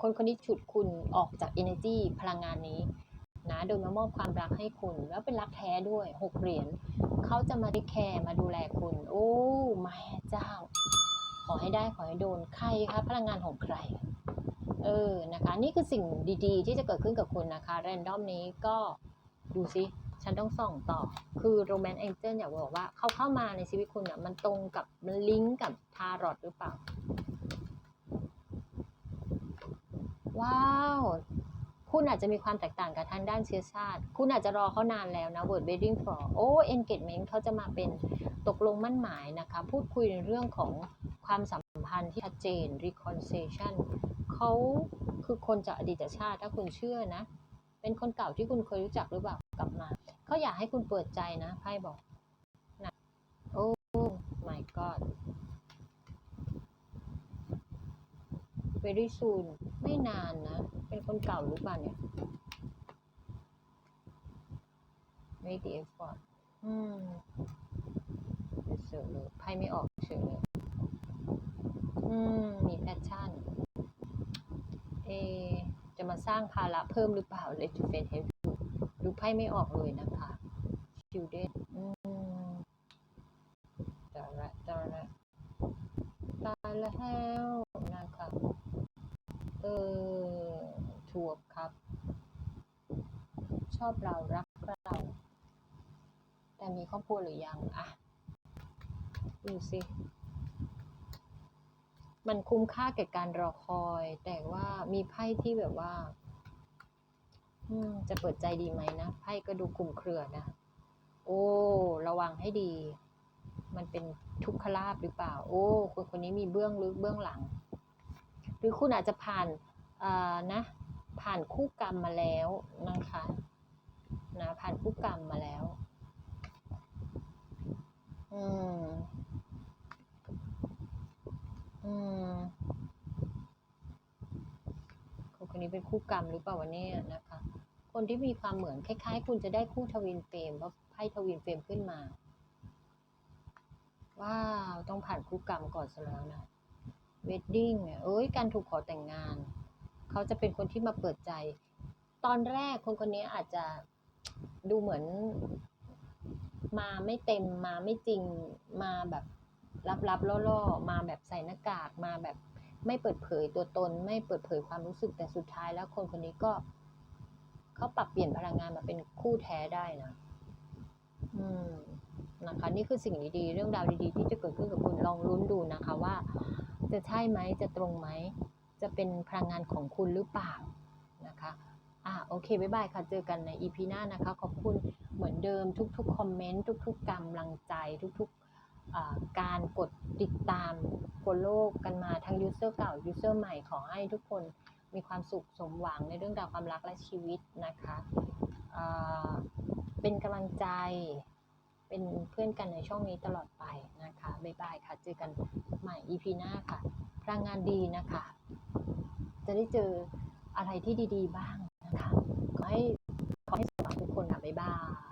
คนคนนี้ฉุดคุณออกจาก energy พลังงานนี้นะโดยมามอบความรักให้คุณ แล้วเป็นรักแท้ด้วยหกเหรียญเขาจะมาดีแคร์มาดูแลคุณ โอ้แม่เจ้า ขอให้ได้ขอให้โดนใครคะพลังงานของใคร เออนะคะ นี่คือสิ่งดีๆ ที่จะเกิดขึ้นกับคุณนะคะ แรนดอมนี้ก็ดูซิฉันต้องส่องต่อ คือโรแมนต์แองเจิลอยากบอกว่าเขาเข้ามาในชีวิตคุณเนี่ยมันตรงกับมันลิงก์กับทารอตหรือเปล่า ว้าว คุณอาจจะมีความแตกต่างกับทางด้านเชื้อชาติ คุณอาจจะรอเขานานแล้วนะ word wedding for โอ้ engagement เขาจะมาเป็นตกลงมั่นหมายนะคะ พูดคุยในเรื่องของความสัมพันธ์ที่ชัดเจน reconciliation เขาคือคนจากอดีตชาติถ้าคุณเชื่อนะ เป็นคนเก่าที่คุณเคยรู้จักหรือเปล่ากลับมาเขาอยากให้คุณเปิดใจนะไพ่บอกนะโอ้ my god very soon ไม่นานนะ เป็นคนเก่าหรือเปล่าเนี่ย make the effort อืมเฉยเลยไพ่ไม่ออกเฉยเลยอืม มีแพชชั่น เอ จะมาสร้างภาระเพิ่มหรือเปล่า Let you f help you ดูไพ่ไม่ออกเลยนะคะ Children อืมตายละตายละตายแล้วนะคะเออถูกครับ ชอบเรารักเรา แต่มีครอบครัวหรือยังอะดูสิมันคุ้มค่าแก่การรอคอย แต่ว่ามีไพ่ที่แบบว่าจะเปิดใจดีไหมนะไพ่ก็ดูคลุมเครือนะโอ้ ระวังให้ดี มันเป็นทุกขลาบหรือเปล่า โอ้ คนคนนี้มีเบื้องลึกเบื้องหลัง หรือคุณอาจจะผ่านอ่านะผ่านคู่กรรมมาแล้วนะคะนะผ่านคู่กรรมมาแล้ว อืม อืมคนคนนี้เป็นคู่กรรมหรือเปล่าวันนี้นะคะ คนที่มีความเหมือนคล้ายๆ คุณจะได้คู่ทวินเฟรมเพราะไพ่ทวินเฟรมขึ้นมา ว้าว ต้องผ่านคู่กรรมก่อนซะแล้วนะ เวดดิ้งเอ้ยการถูกขอแต่งงาน เขาจะเป็นคนที่มาเปิดใจ ตอนแรกคนคนนี้อาจจะดูเหมือน มาไม่เต็มมาไม่จริงมาแบบลับๆล่อๆมาแบบใส่หน้ากากมาแบบไม่เปิดเผยตัวตน ไม่เปิดเผยความรู้สึกแต่สุดท้ายแล้วคนคนนี้ก็เขาปรับเปลี่ยนพลังงานมาเป็นคู่แท้ได้นะอืมนะคะ นี่คือสิ่งดีๆ เรื่องราวดีๆ ที่จะเกิดขึ้นกับคุณลองลุ้นดูนะคะว่า จะใช่ไหมจะตรงไหม จะเป็นพลังงานของคุณหรือเปล่านะคะอ่าโอเคบ๊ายบายค่ะเจอกันใน EP หน้านะคะ ขอบคุณเหมือนเดิมทุกๆคอมเมนต์ทุกๆกำลังใจทุกๆการกดติดตาม follow กันมาทั้ง user เก่า user ใหม่ขอให้ทุกคนมีความสุขสมหวังในเรื่องราวความรักและชีวิตนะคะ เป็นกำลังใจ เป็นเพื่อนกันในช่องนี้ตลอดไปนะคะ บ๊ายบายค่ะ เจอกันใหม่ EP หน้าค่ะ พลังงานดีนะคะ จะได้เจออะไรที่ดีๆ บ้างนะคะ ขอให้ขอให้สมหวังทุกคนค่ะ บ๊ายบาย